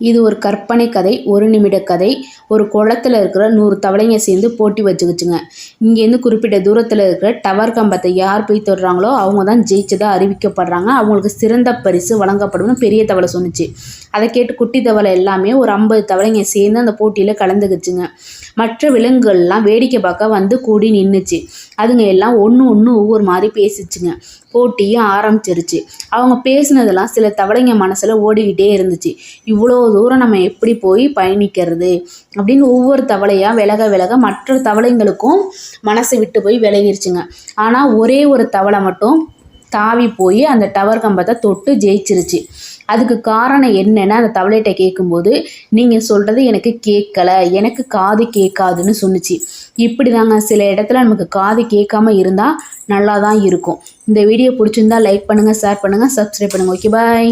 இது ஒரு கற்பனை கதை ஒரு நிமிட கதை. ஒரு குளத்துல இருக்கிற நூறு தவளைங்க சேர்ந்து போட்டி வச்சுக்கிச்சுங்க. இங்கேருந்து குறிப்பிட்ட தூரத்தில் இருக்கிற டவர் கம்பத்தை யார் போய் தொடுறாங்களோ அவங்க தான் ஜெயிச்சதாக அறிவிக்கப்படுறாங்க. அவங்களுக்கு சிறந்த பரிசு வழங்கப்படும்னு பெரிய தவளை சொன்னுச்சு. அதை கேட்டு குட்டி தவளை எல்லாமே ஒரு ஐம்பது தவளைங்க சேர்ந்து அந்த போட்டியில் கலந்துக்கிச்சுங்க. மற்ற விலங்குகள்லாம் வேடிக்கை பார்க்க வந்து கூடி நின்றுச்சு அதுங்க எல்லாம் ஒன்று ஒன்று ஒவ்வொரு மாதிரி பேசிச்சுங்க. போட்டியும் ஆரம்பிச்சிருச்சு. அவங்க பேசினதெல்லாம் சில தவளைங்க மனசில் ஓடிக்கிட்டே இருந்துச்சு. இவ்வளோ தூரம் நம்ம எப்படி போய் பயணிக்கிறது அப்படின்னு ஒவ்வொரு தவளையாக விலக விலக மற்ற தவளைங்களுக்கும் மனசு விட்டு போய் விலகிருச்சுங்க. ஆனால் ஒரே ஒரு தவளை மட்டும் தாவி போய் அந்த டவர் கம்பத்தை தொட்டு ஜெயிச்சிருச்சு. அதுக்கு காரணம் என்னென்னு அந்த தவளைகிட்ட கேட்கும்போது நீங்கள் சொல்கிறது எனக்கு கேட்கல எனக்கு காது கேட்காதுன்னு சொன்னுச்சு. இப்படி தாங்க சில இடத்துல நமக்கு காது கேட்காம இருந்தால் நல்லா தான் இருக்கும். இந்த வீடியோ பிடிச்சிருந்தா லைக் பண்ணுங்கள் ஷேர் பண்ணுங்கள் சப்ஸ்கிரைப் பண்ணுங்கள் ஓகே பாய்